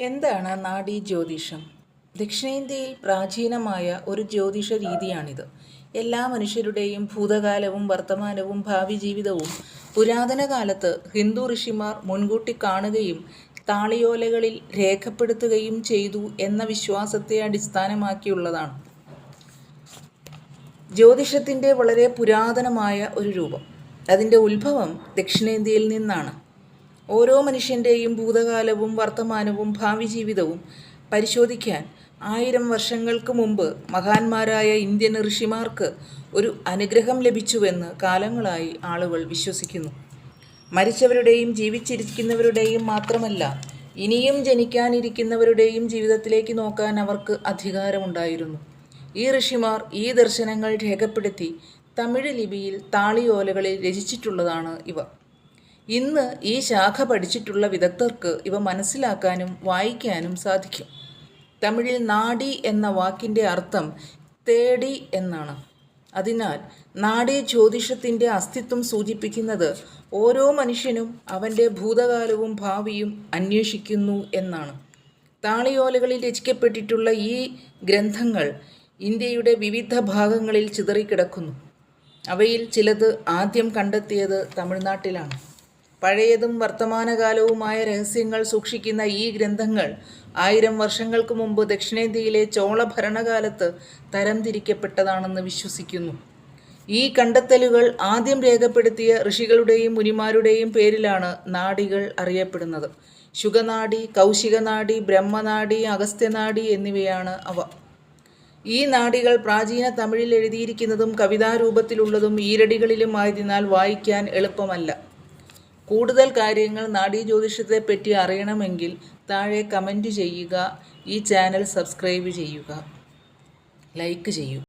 എന്താണ് നാഡി ജ്യോതിഷം? ദക്ഷിണേന്ത്യയിൽ പ്രാചീനമായ ഒരു ജ്യോതിഷ രീതിയാണിത്. എല്ലാ മനുഷ്യരുടെയും ഭൂതകാലവും വർത്തമാനവും ഭാവി ജീവിതവും പുരാതന കാലത്ത് ഹിന്ദു ഋഷിമാർ മുൻകൂട്ടി കാണുകയും താളിയോലകളിൽ രേഖപ്പെടുത്തുകയും ചെയ്തു എന്ന വിശ്വാസത്തെ അടിസ്ഥാനമാക്കിയുള്ളതാണ്. ജ്യോതിഷത്തിന്റെ വളരെ പുരാതനമായ ഒരു രൂപം. അതിന്റെ ഉത്ഭവം ദക്ഷിണേന്ത്യയിൽ നിന്നാണ്. ഓരോ മനുഷ്യന്റെയും ഭൂതകാലവും വർത്തമാനവും ഭാവി ജീവിതവും പരിശോധിക്കാൻ ആയിരം വർഷങ്ങൾക്ക് മുമ്പ് മഹാന്മാരായ ഇന്ത്യൻ ഋഷിമാർക്ക് ഒരു അനുഗ്രഹം ലഭിച്ചുവെന്ന് കാലങ്ങളായി ആളുകൾ വിശ്വസിക്കുന്നു. മരിച്ചവരുടെയും ജീവിച്ചിരിക്കുന്നവരുടെയും മാത്രമല്ല ഇനിയും ജനിക്കാനിരിക്കുന്നവരുടെയും ജീവിതത്തിലേക്ക് നോക്കാൻ അവർക്ക് അധികാരമുണ്ടായിരുന്നു. ഈ ഋഷിമാർ ഈ ദർശനങ്ങൾ രേഖപ്പെടുത്തി തമിഴ് ലിപിയിൽ താളിയോലകളിൽ രചിച്ചിട്ടുള്ളതാണ് ഇവ. ഇന്ന് ഈ ശാഖ പഠിച്ചിട്ടുള്ള വിദഗ്ധർക്ക് ഇവ മനസ്സിലാക്കാനും വായിക്കാനും സാധിക്കും. തമിഴിൽ നാടി എന്ന വാക്കിന്റെ അർത്ഥം തേടി എന്നാണ്. അതിനാൽ നാഡീ ജ്യോതിഷത്തിന്റെ അസ്തിത്വം സൂചിപ്പിക്കുന്നത് ഓരോ മനുഷ്യനും അവന്റെ ഭൂതകാലവും ഭാവിയും അന്വേഷിക്കുന്നു എന്നാണ്. താളിയോലകളിൽ രചിക്കപ്പെട്ടിട്ടുള്ള ഈ ഗ്രന്ഥങ്ങൾ ഇന്ത്യയുടെ വിവിധ ഭാഗങ്ങളിൽ ചിതറിക്കിടക്കുന്നു. അവയിൽ ചിലത് ആദ്യം കണ്ടെത്തിയത് തമിഴ്നാട്ടിലാണ്. പഴയതും വർത്തമാനകാലവുമായ രഹസ്യങ്ങൾ സൂക്ഷിക്കുന്ന ഈ ഗ്രന്ഥങ്ങൾ ആയിരം വർഷങ്ങൾക്ക് മുമ്പ് ദക്ഷിണേന്ത്യയിലെ ചോള ഭരണകാലത്ത് തരംതിരിക്കപ്പെട്ടതാണെന്ന് വിശ്വസിക്കുന്നു. ഈ കണ്ടെത്തലുകൾ ആദ്യം രേഖപ്പെടുത്തിയ ഋഷികളുടെയും മുനിമാരുടെയും പേരിലാണ് നാടികൾ അറിയപ്പെടുന്നത്. ശുഗനാടി കൗശികനാടി ബ്രഹ്മനാടി അഗസ്ത്യനാടി എന്നിവയാണ് അവ. ഈ നാടികൾ പ്രാചീന തമിഴിൽ എഴുതിയിരിക്കുന്നതും കവിതാരൂപത്തിലുള്ളതും ഈരടികളിലും ആയതിനാൽ വായിക്കാൻ എളുപ്പമല്ല. കൂടുതൽ കാര്യങ്ങൾ നാഡീ ജ്യോതിഷത്തെ പറ്റി അറിയണമെങ്കിൽ താഴെ കമന്റ് ചെയ്യുക ഈ ചാനൽ സബ്സ്ക്രൈബ് ചെയ്യുക. ലൈക്ക് ചെയ്യൂ.